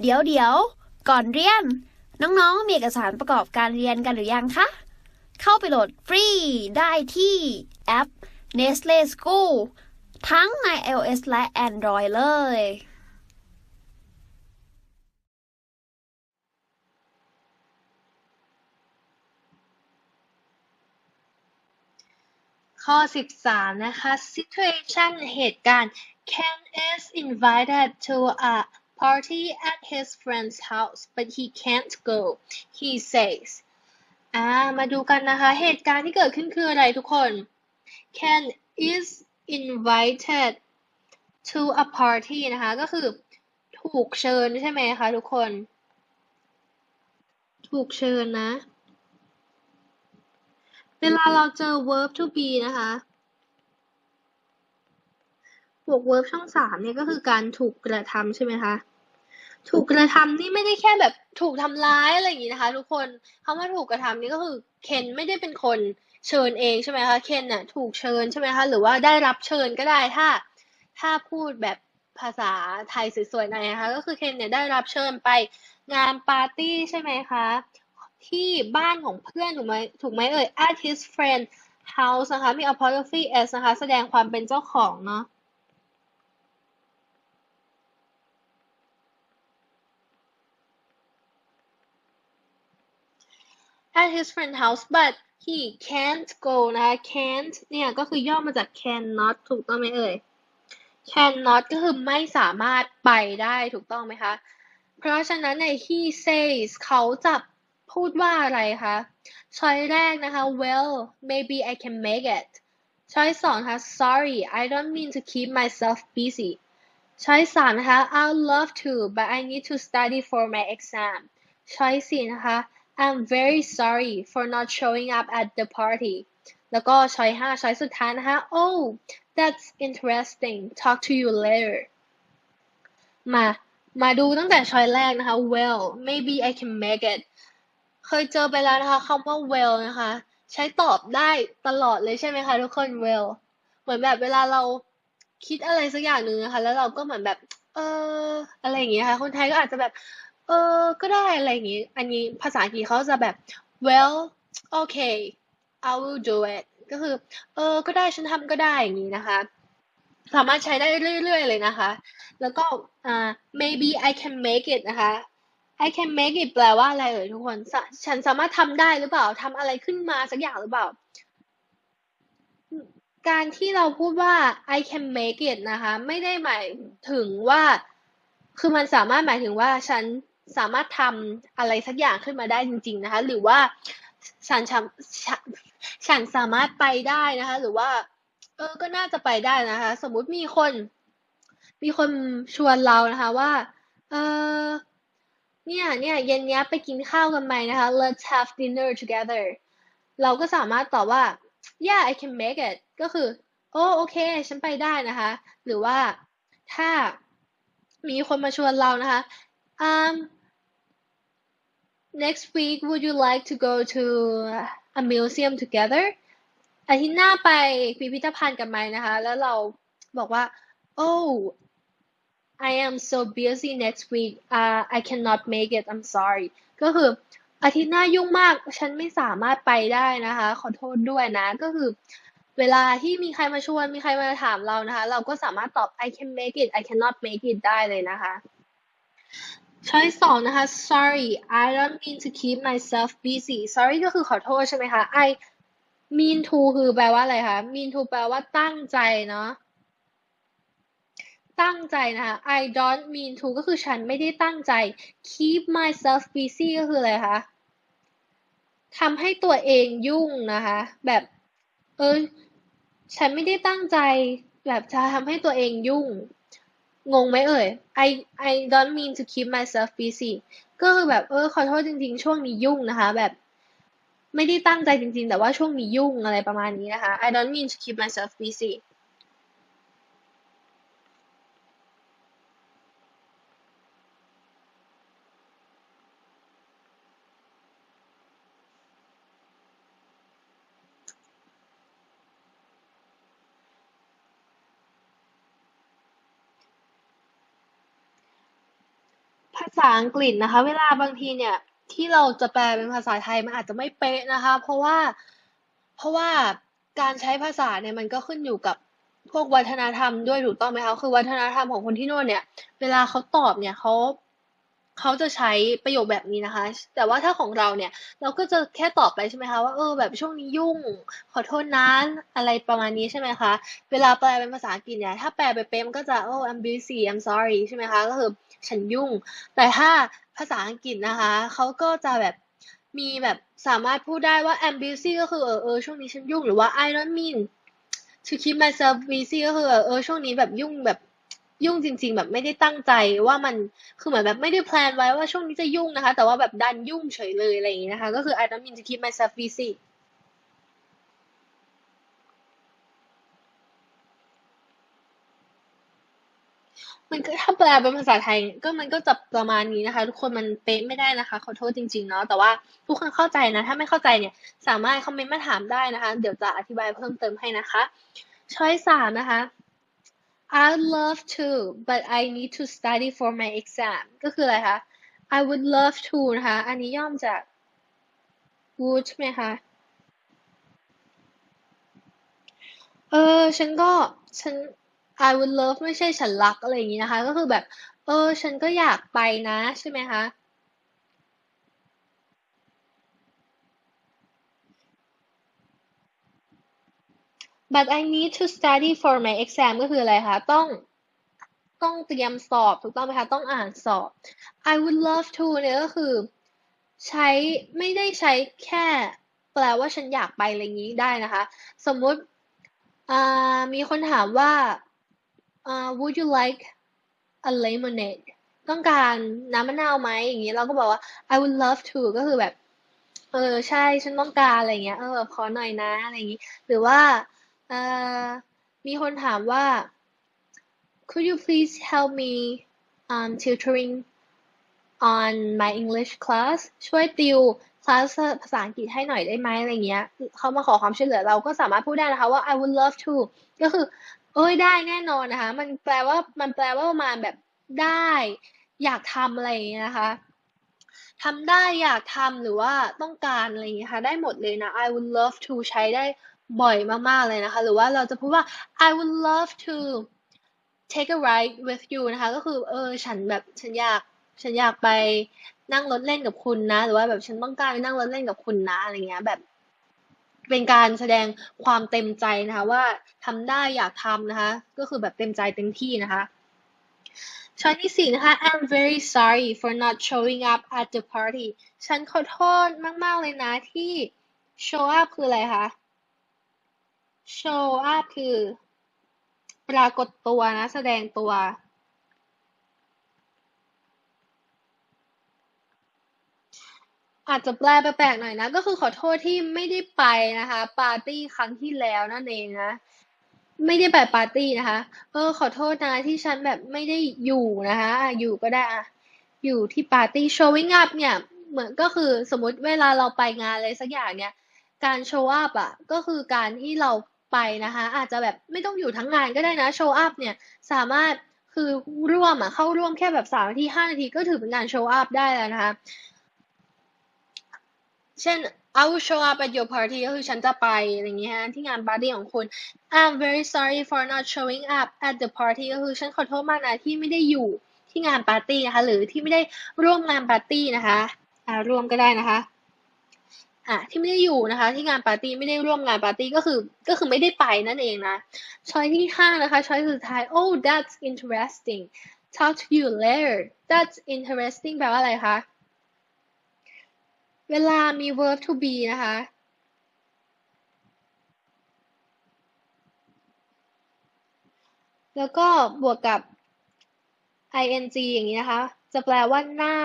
เดี๋ยวเดี๋ยวก่อนเรียน น้องๆ มีเอกสารประกอบการเรียนกันหรือยังคะ เข้าไปโหลดฟรีได้ที่แอป Nestle School ทั้งใน iOS และ Android เลย ข้อ 13 นะคะ situation เหตุการณ์ Ken is invited to a party at his friend's house but he can't go he says อ่ามาดูกันนะคะ เหตุการณ์ที่เกิดขึ้นคืออะไรทุกคน Ken is invited to a party นะคะ ก็คือถูกเชิญใช่ไหมคะทุกคน ถูกเชิญนะ เวลาเราเจอ verb to be นะคะ บวก verb ช่องสามเนี่ยก็คือการถูกกระทำใช่ไหมคะ ถูกกระทำนี่ไม่ได้แค่แบบถูกทำร้ายอะไรอย่างนี้นะคะ ทุกคนคำว่าถูกกระทำนี่ก็คือเคนไม่ได้เป็นคนเชิญเองใช่ไหมคะเคนน่ะถูกเชิญใช่ไหมคะหรือว่าได้รับเชิญก็ได้ถ้า ถ้าพูดแบบภาษาไทยสวยๆหน่อยนะคะก็คือเคนเนี่ยได้รับเชิญไปงานปาร์ตี้ใช่ไหมคะที่บ้านของเพื่อนถูกไหมถูกไหมเอ่ย at his friend house นะคะมี apostrophe s นะคะ แสดงความเป็นเจ้าของเนาะ at his friend house but he can't go นะคะ can't เนี่ยก็คือย่อมาจาก cannot ถูกต้องไหมเอ่ย cannot ก็คือไม่สามารถไปได้ถูกต้องไหมคะ เพราะฉะนั้นใน he says เขาจะพูดว่าอะไรคะช้อยแรกนะคะ well maybe I can make it ช้อยสองนะคะ sorry I don't mean to keep myself busy ช้อยสามนะคะ I'd love to but I need to study for my exam ช้อยสี่นะคะ I'm very sorry for not showing up at the party แล้วก็ช้อยห้าช้อยสุดท้ายนะคะ oh that's interesting talk to you later มา มาดูตั้งแต่ช้อยแรกนะคะ well maybe I can make it เคยเจอไปแล้วนะคะคำว่า well นะคะ ใช้ตอบได้ตลอดเลยใช่ไหมคะทุกคน well เหมือนแบบเวลาเราคิดอะไรสักอย่างหนึ่งนะคะ แล้วเราก็เหมือนแบบ เอออะไรอย่างเงี้ยค่ะ คนไทยก็อาจจะแบบ เออ ก็ได้อะไรอย่างงี้ อันนี้ภาษาอังกฤษเขาจะแบบ well okay I will do it ก็คือ เออ ก็ได้ฉันทำก็ได้อย่างนี้นะคะ สามารถใช้ได้เรื่อยๆเลยนะคะ แล้วก็อ่า maybe I can make it นะคะ I can make it แปลว่าอะไรเอ่ยทุกคน ฉันสามารถทำได้หรือเปล่าทำอะไรขึ้นมาสักอย่างหรือเปล่า การที่เราพูดว่า I can make it นะคะ ไม่ได้หมายถึงว่า คือมันสามารถหมายถึงว่าฉัน สามารถทำอะไรสักอย่างขึ้นมาได้จริง ๆนะคะ หรือว่าฉันฉันฉันสามารถไปได้นะคะ หรือว่า เออก็น่าจะไปได้นะคะ สมมุติมีคน มีคนชวนเรานะคะว่า เออเนี่ยเนี่ยเย็นนี้ไปกินข้าวกันไหมนะคะ let's have dinner together เราก็สามารถตอบว่า yeah I can make it ก็คือ โอ้โอเค ฉันไปได้นะคะ หรือว่าถ้ามีคนมาชวนเรานะคะ um next week would you like to go to a museum together อาทิตย์หน้าไปพิพิธภัณฑ์กันไหมนะคะ แล้วเราบอกว่า oh I am so busy next week uh, I cannot make it I'm sorry ก็คืออาทิตย์หน้ายุ่งมาก ฉันไม่สามารถไปได้นะคะ ขอโทษด้วยนะ ก็คือ เวลาที่มีใครมาชวน มีใครมาถามเรานะคะ เราก็สามารถตอบ I can make it I cannot make it ได้เลยนะคะ ช้อยสองนะคะ sorry I don't mean to keep myself busy sorry ก็คือขอโทษใช่ไหมคะ I mean to คือแปลว่าอะไรคะ mean to แปลว่าตั้งใจเนาะ ตั้งใจนะคะ I don't mean to ก็คือฉันไม่ได้ตั้งใจ keep myself busy ก็คืออะไรคะทำให้ตัวเองยุ่งนะคะ แบบ เออ ฉันไม่ได้ตั้งใจ แบบจะทำให้ตัวเองยุ่ง งงไหมเอ่ย I I don't mean to keep myself busy ก็คือแบบเออขอโทษจริงๆ ช่วงนี้ยุ่งนะคะ แบบ ไม่ได้ตั้งใจจริงๆ แต่ว่าช่วงนี้ยุ่งอะไรประมาณนี้นะคะ I don't mean to keep myself busy ษาอังกฤษนะคะ เวลาบางทีเนี่ย ที่เราจะแปลเป็นภาษาไทยมันอาจจะไม่เป๊ะนะคะ เพราะว่า เพราะว่าการใช้ภาษาเนี่ยมันก็ขึ้นอยู่กับพวกวัฒนธรรมด้วยถูกต้องไหมคะ คือวัฒนธรรมของคนที่โน่นเนี่ย เวลาเขาตอบเนี่ยเขา เขาจะใช้ประโยคแบบนี้นะคะ แต่ว่าถ้าของเราเนี่ย เราก็จะแค่ตอบไปใช่ไหมคะว่าเออแบบช่วงนี้ยุ่ง ขอโทษนะอะไรประมาณนี้ใช่ไหมคะ เวลาแปลเป็นภาษาอังกฤษเนี่ย ถ้าแปลไปเป๊ะมันก็จะโอ้ I'm busy I'm sorry ใช่ไหมคะ ก็คือฉันยุ่ง แต่ถ้าภาษาอังกฤษนะคะ เขาก็จะแบบมีแบบสามารถพูดได้ว่า I'm busy ก็คือเออเออช่วงนี้ฉันยุ่ง หรือว่า I don't mean to keep myself busy ก็คือเออช่วงนี้แบบยุ่งแบบ ยุ่งจริง ๆ แบบไม่ได้ตั้งใจว่ามันคือเหมือนแบบไม่ได้แพลนไว้ว่าช่วงนี้จะยุ่งนะคะ แต่ว่าแบบดันยุ่งเฉยเลยอะไรอย่างนี้นะคะ ก็คือ I don't mean to keep myself busy มันก็ถ้าแปลเป็นภาษาไทยก็มันก็จะประมาณนี้นะคะ ทุกคนมันเป๊ะไม่ได้นะคะขอโทษจริง ๆ เนาะแต่ว่าทุกคนเข้าใจนะ ถ้าไม่เข้าใจเนี่ยสามารถคอมเมนต์มาถามได้นะคะ เดี๋ยวจะอธิบายเพิ่มเติมให้นะคะช้อยสามนะคะ I'd love to but I need to study for my exam ก็คืออะไรคะ I would love to นะคะ อันนี้ย่อมจาก would ใช่ไหมคะ เออ ฉันก็ ฉัน I would love ไม่ใช่ฉันรักอะไรอย่างนี้นะคะ ก็คือแบบ เออ ฉันก็อยากไปนะ ใช่ไหมคะ but I need to study for my exam ก็คืออะไรคะต้องต้องเตรียมสอบถูกต้องไหมคะต้องอ่านสอบ I would love to เนี่ยก็คือ ใช้ไม่ได้ใช้แค่ แปลว่าฉันอยากไปอะไรอย่างนี้ได้นะคะ สมมุติมีคนถามว่า uh, would you like a lemonade ต้องการน้ำมะนาวไหมอย่างนี้เราก็บอกว่า I would love to ก็คือแบบ เออ ใช่ฉันต้องการอะไรเงี้ยเออขอหน่อยนะอะไรอย่างนี้ หรือว่า อ่อมีคนถามว่า could you please help me um tutoring on my English class ช่วยติวคลาสภาษาอังกฤษให้หน่อยได้ไหมอะไรเงี้ยเขามาขอความช่วยเหลือเราก็สามารถพูดได้นะคะว่า I would love to ก็คือ เอ้ยได้แน่นอนนะคะ มันแปลว่ามันแปลว่าประมาณแบบได้ อยากทำอะไรอย่างเงี้ยนะคะทำได้อยากทำหรือว่าต้องการอะไรอย่างเงี้ยค่ะได้หมดเลยนะ I would love to ใช้ได้ บ่อยมากๆเลยนะคะ หรือว่าเราจะพูดว่า I would love to take a ride with you นะคะ ก็คือเออฉันแบบฉันอยากฉันอยากไปนั่งรถเล่นกับคุณนะ หรือว่าแบบฉันต้องการไปนั่งรถเล่นกับคุณนะอะไรเงี้ยแบบ เป็นการแสดงความเต็มใจนะคะ ว่าทำได้อยากทำนะคะ ก็คือแบบเต็มใจเต็มที่นะคะช้อยที่สี่นะคะ I'm very sorry for not showing up at the party ฉันขอโทษมาก ๆ เลยนะที่ show up คืออะไรคะ show up คือ ปรากฏตัวนะ แสดงตัว อาจจะแปลแปลกๆหน่อยนะ ก็คือขอโทษที่ไม่ได้ไปนะคะ ปาร์ตี้ครั้งที่แล้วนั่นเองนะ ไม่ได้ไปปาร์ตี้นะคะ เออ ขอโทษนะที่ฉันแบบไม่ได้อยู่นะคะอยู่ก็ได้อะอยู่ที่ปาร์ตี้ showing up เนี่ยเหมือนก็คือสมมติเวลาเราไปงานอะไรสักอย่างเนี่ย การ show up อะ ก็คือการที่เรา ไปนะคะ อาจจะแบบไม่ต้องอยู่ทั้งงานก็ได้นะ show up เนี่ยสามารถคือร่วมอะเข้าร่วมแค่แบบสามนาทีห้านาทีก็ถือเป็นการ show up ได้แล้วนะคะ เช่น I will show up at your party ก็คือฉันจะไปอะไรอย่างเงี้ยที่งานปาร์ตี้ของคุณ I'm very sorry for not showing up at the party ก็คือฉันขอโทษมากนะที่ไม่ได้อยู่ที่งานปาร์ตี้นะคะ หรือที่ไม่ได้ร่วมงานปาร์ตี้นะคะ อ่าร่วมก็ได้นะคะ อะที่ไม่ได้อยู่นะคะ ที่งานปาร์ตี้ไม่ได้ร่วมงานปาร์ตี้ก็คือก็คือไม่ได้ไปนั่นเองนะช้อยที่ห้านะคะช้อยสุดท้าย oh that's interesting talk to you later that's interesting แปลว่าอะไรคะเวลามี verb to be นะคะแล้วก็บวกกับ ing อย่างนี้นะคะ จะแปลว่าหน้า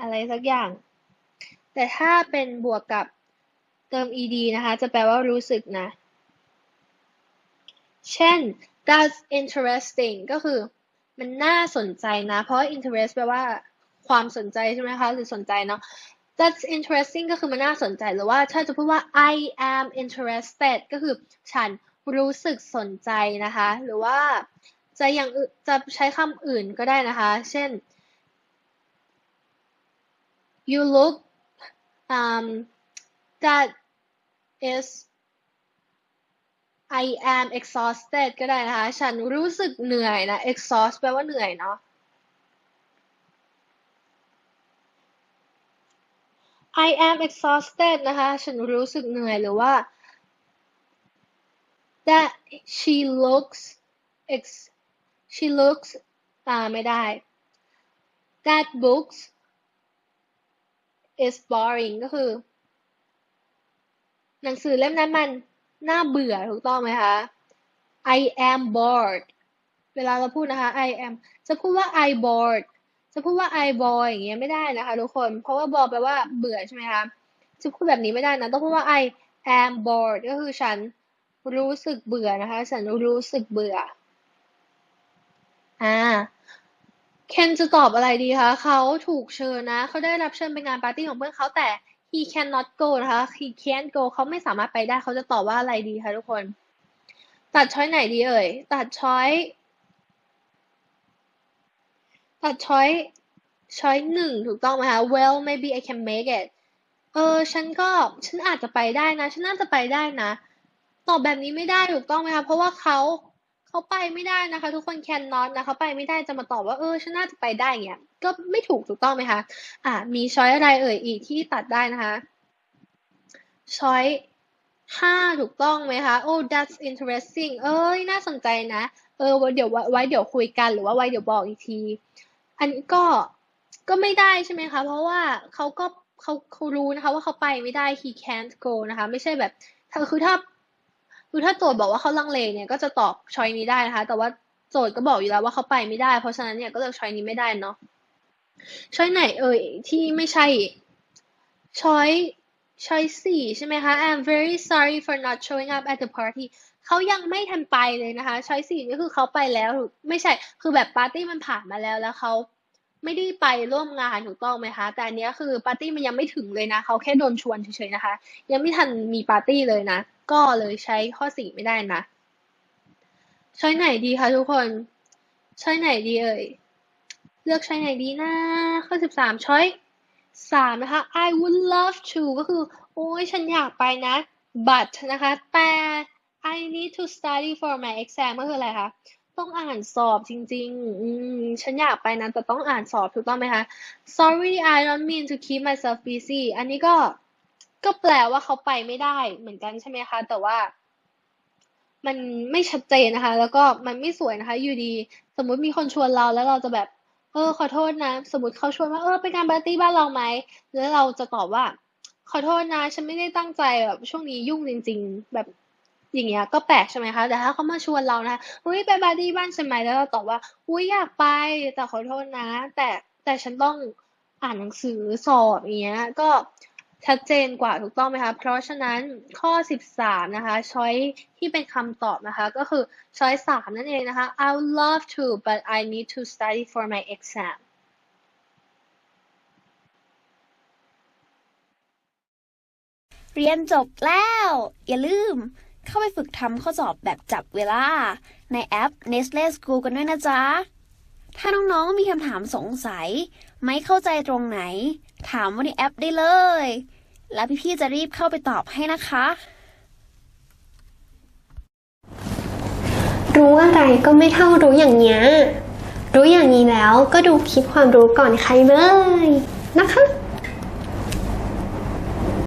อะไรสักอย่าง แต่ถ้าเป็นบวกกับ เติม ed นะคะ จะแปลว่ารู้สึกนะ เช่น that's interesting ก็คือมันน่าสนใจนะ เพราะ interest แปลว่าความสนใจใช่ไหมคะ หรือสนใจเนาะ that's interesting ก็คือมันน่าสนใจ หรือว่าถ้าจะพูดว่า I am interested ก็คือฉันรู้สึกสนใจนะคะ หรือว่าจะอย่างจะใช้คำอื่นก็ได้นะคะ เช่น you look um that is I am exhausted ก็ได้นะคะ ฉันรู้สึกเหนื่อยนะ exhaust แปลว่าเหนื่อยเนาะ I am exhausted นะคะ ฉันรู้สึกเหนื่อยหรือว่า that she looks ex she looks อ่าไม่ได้ that books is boring ก็คือ หนังสือเล่มนั้นมันน่าเบื่อถูกต้องไหมคะ I am bored เวลาเราพูดนะคะ I am จะพูดว่า I bored จะพูดว่า I bored อย่างเงี้ยไม่ได้นะคะทุกคน เพราะว่า bored แปลว่าเบื่อใช่ไหมคะ จะพูดแบบนี้ไม่ได้นะ ต้องพูดว่า I am bored ก็คือฉันรู้สึกเบื่อนะคะ ฉันรู้สึกเบื่อ อ่า เคนจะตอบอะไรดีคะ เขาถูกเชิญนะ เขาได้รับเชิญไปงานปาร์ตี้ของเพื่อนเขาแต่ he cannot go นะคะ he can't go เขาไม่สามารถไปได้เขาจะตอบว่าอะไรดีคะทุกคน ตัดช้อยไหนดีเอ่ย ตัดช้อย ตัดช้อย ช้อยหนึ่งถูกต้องไหมคะ well maybe I can make it เออ ฉันก็ ฉันอาจจะไปได้นะ ฉันน่าจะไปได้นะ ตอบแบบนี้ไม่ได้ถูกต้องไหมคะ เพราะว่าเขา เขาไปไม่ได้นะคะ ทุกคน cannot นะเขาไปไม่ได้จะมาตอบว่าเออฉันน่าจะไปได้เงี้ยก็ไม่ถูกถูกต้องไหมคะ อะมีช้อยอะไรเอ่ยอีกที่ตัดได้นะคะช้อยห้าถูกต้องไหมคะ oh that's interesting เอ้ยน่าสนใจนะ เออเดี๋ยวไว้เดี๋ยวคุยกันหรือว่าไว้เดี๋ยวบอกอีกที อันนี้ก็ก็ไม่ได้ใช่ไหมคะ เพราะว่าเขาก็เขาเขารู้นะคะว่าเขาไปไม่ได้ he can't go นะคะ ไม่ใช่แบบคือถ้า คือถ้าโจทย์บอกว่าเขาลังเลเนี่ยก็จะตอบช้อยนี้ได้นะคะ แต่ว่าโจทย์ก็บอกอยู่แล้วว่าเขาไปไม่ได้ เพราะฉะนั้นเนี่ยก็เลือกช้อยนี้ไม่ได้เนาะช้อยไหนเอ่ยที่ไม่ใช่ช้อยช้อยสี่ใช่ไหมคะ I'm very sorry for not showing up at the party เขายังไม่ทันไปเลยนะคะช้อยสี่นี่คือเขาไปแล้วไม่ใช่คือแบบปาร์ตี้มันผ่านมาแล้วแล้วเขา ไม่ได้ไปร่วมงานถูกต้องไหมคะ แต่อันนี้คือปาร์ตี้มันยังไม่ถึงเลยนะเขาแค่โดนชวนเฉยๆนะคะ ยังไม่ทันมีปาร์ตี้เลยนะ ก็เลยใช้ข้อสี่ไม่ได้นะช้อยไหนดีคะทุกคนช้อยไหนดีเอ่ยเลือกช้อยไหนดีนะข้อสิบสามช้อยสามนะคะ I would love to ก็คือ โอ้ยฉันอยากไปนะ but นะคะ แต่ I need to study for my exam ก็คืออะไรคะ ต้องอ่านสอบจริง ๆ อืม ฉันอยากไปนะ แต่ต้องอ่านสอบถูกต้องไหมคะ Sorry I don't mean to keep myself busy อันนี้ก็ ก็แปลว่าเขาไปไม่ได้เหมือนกันใช่ไหมคะ แต่ว่า มันไม่ชัดเจนนะคะ แล้วก็มันไม่สวยนะคะ อยู่ดี สมมุติมีคนชวนเราแล้วเราจะแบบ เออ ขอโทษนะ สมมติเขาชวนว่า เออ ไปงานปาร์ตี้บ้านเราไหม แล้วเราจะตอบว่า ขอโทษนะ ฉันไม่ได้ตั้งใจแบบช่วงนี้ยุ่งจริง ๆ แบบ อย่างเงี้ยก็แปลกใช่ไหมคะ แต่ถ้าเขามาชวนเรานะอุ้ยไปปาร์ตี้บ้านฉันไหมแล้วเราตอบว่าอุ้ยอยากไปแต่ขอโทษนะ แต่แต่ฉันต้องอ่านหนังสือสอบอย่างเงี้ยก็ชัดเจนกว่าถูกต้องไหมคะ เพราะฉะนั้นข้อสิบสามนะคะ ช้อยที่เป็นคำตอบนะคะ ก็คือช้อยสามนั่นเองนะคะ I would love to but I need to study for my exam เรียนจบแล้ว อย่าลืม เข้าไปฝึกทำข้อสอบแบบจับเวลา ในแอป Nestle School กันด้วยนะจ๊ะ ถ้าน้องๆมีคำถามสงสัย ไม่เข้าใจตรงไหน ถามว่าในแอปได้เลย แล้วพี่ๆจะรีบเข้าไปตอบให้นะคะ รู้อะไรก็ไม่เท่ารู้อย่างเนี้ยรู้อย่างนี้แล้วก็ดูคลิปความรู้ก่อนใครเลยนะคะ